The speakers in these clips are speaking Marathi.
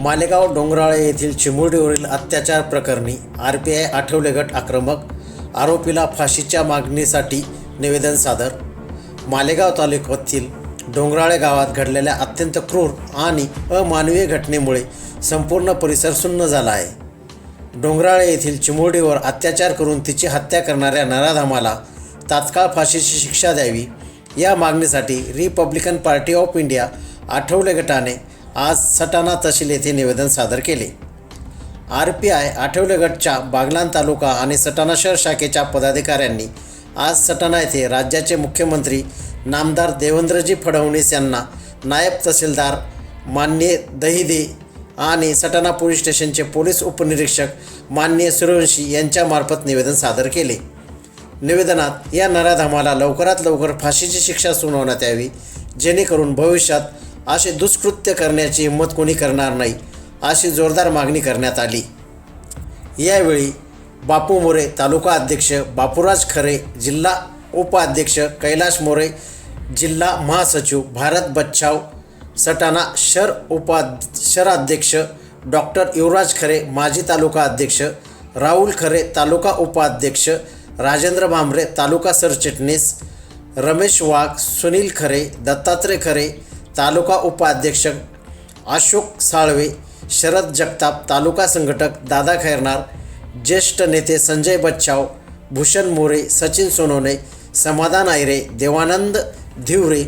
मालेगाव डोंगराळे येथील चिमुरडीवरील अत्याचार प्रकरणी आर पी आय आठवले गट आक्रमक आरोपीला फाशीच्या मागणीसाठी निवेदन सादर. मालेगाव तालुक्यातील डोंगराळे गावात घडलेल्या अत्यंत क्रूर आणि अमानवीय घटनेमुळे संपूर्ण परिसर सुन्न झाला आहे. डोंगराळे येथील चिमुरडीवर अत्याचार करून तिची हत्या करणाऱ्या नराधामाला तात्काळ फाशीची शिक्षा द्यावी. या मागणीसाठी republican party of India Athawale गटाने आज सटाणा तहसील येथे निवेदन सादर केले. आर पी आय आठवले गटच्या बागलान तालुका आणि सटाणा शहर शाखेच्या पदाधिकाऱ्यांनी आज सटाणा येथे राज्याचे मुख्यमंत्री नामदार देवेंद्रजी फडणवीस यांना नायब तहसीलदार मान्य दहिदे आणि सटाणा पोलीस स्टेशनचे पोलीस उपनिरीक्षक मान्य सूर्यवंशी यांच्यामार्फत निवेदन सादर केले. निवेदनात या नराधामाला लवकरात लवकर फाशीची शिक्षा सुनावण्यात यावी जेणेकरून भविष्यात असे दुष्कृत्य करण्याची हिंमत कोणी करणार नाही अशी जोरदार मागणी करण्यात आली. यावेळी बापू मोरे तालुका अध्यक्ष बापूराज खरे जिल्हा उपाध्यक्ष कैलाश मोरे जिल्हा महासचिव भारत बच्छाव सटाणा शर उपा शराध्यक्ष डॉक्टर युवराज खरे माजी तालुका अध्यक्ष राहुल खरे तालुका उपाध्यक्ष राजेंद्र भांबरे तालुका सरचिटणीस रमेश वाघ सुनील खरे दत्तात्रय खरे तालुका उपाध्यक्ष अशोक साळवे शरद जगताप तालुका संघटक दादा खैरनार ज्येष्ठ नेते संजय बच्चाव भूषण मोरे सचिन सोनवणे समाधान आयरे देवानंद धिवरे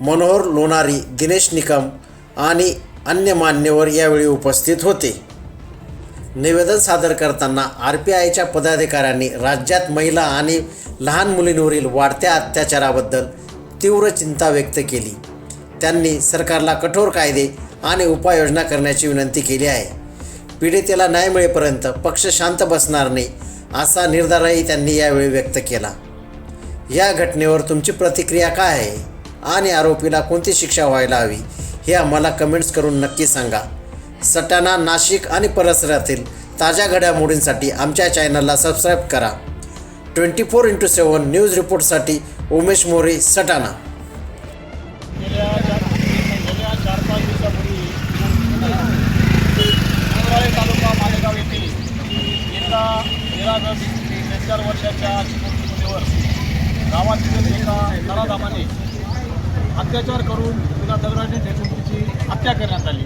मनोहर लोणारी दिनेश निकम आणि अन्य मान्यवर यावेळी उपस्थित होते. निवेदन सादर करताना आर पी आयच्या पदाधिकाऱ्यांनी राज्यात महिला आणि लहान मुलींवरील वाढत्या अत्याचाराबद्दल तीव्र चिंता व्यक्त केली. त्यांनी सरकारला कठोर कायदे आणि उपाययोजना करण्याची विनंती केली आहे. पीडितेला न्याय मिळेपर्यंत पक्ष शांत बसणार नाही असा निर्धारही त्यांनी यावेळी व्यक्त केला. या घटनेवर तुमची प्रतिक्रिया काय आहे? आणि आरोपीला कोणती शिक्षा व्हायला हवी हे आम्हाला कमेंट्स करून नक्की सांगा. सटाणा नाशिक आणि परिसरातील ताज्या घडामोडींसाठी आमच्या चॅनलला सबस्क्राईब करा. Twenty four into seven news रिपोर्टसाठी Umesh More Satana. आज तीन चार वर्षाच्या चिमुरटीवर गावातील एका नराधामाने अत्याचार करून तिला दगडाने ठेचून हत्या करण्यात आली.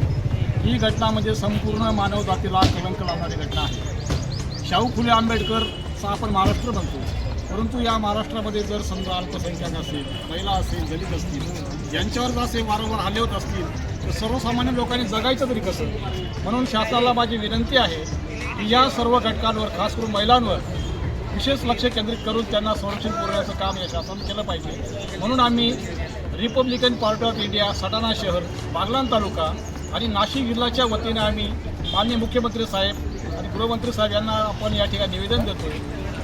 ही घटना म्हणजे संपूर्ण मानव जातीला कलंक लावणारी घटना आहे. शाहू फुले आंबेडकरचा आपण महाराष्ट्र म्हणतो परंतु या महाराष्ट्रामध्ये जर समजा अल्पसंख्याक असेल महिला असेल दलित असतील यांच्यावर जर असे वारंवार हल्ले होत असतील तर सर्वसामान्य लोकांनी जगायचं तरी कसं? म्हणून शासनाला माझी विनंती आहे या सर्व घटकांवर खास करून महिलांवर विशेष लक्ष केंद्रित करून त्यांना संरक्षण पुरवण्याचं काम या शासनानं केलं पाहिजे. म्हणून आम्ही republican party of India Satana शहर बागलान तालुका आणि नाशिक जिल्ह्याच्या वतीने आम्ही माननीय मुख्यमंत्री साहेब आणि गृहमंत्री साहेब यांना आपण या ठिकाणी निवेदन देतोय.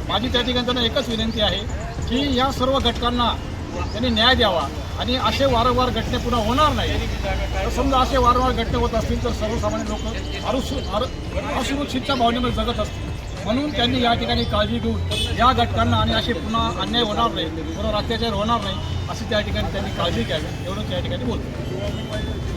माझी त्या ठिकाणी त्यांना एकच विनंती आहे की या सर्व घटकांना त्यांनी न्याय द्यावा. आणि असे वारंवार घटने पुन्हा होणार नाही. तर समजा असे वारंवार घटने होत असतील तर सर्वसामान्य लोक अरुसु असुरक्षितच्या भावनेमध्ये जगत असतील. म्हणून त्यांनी या ठिकाणी काळजी घेऊन या घटकांना आणि असे पुन्हा अन्याय होणार नाही पुन्हा अत्याचार होणार नाही अशी त्या ठिकाणी त्यांनी काळजी घ्यावी. एवढंच या ठिकाणी बोलतो.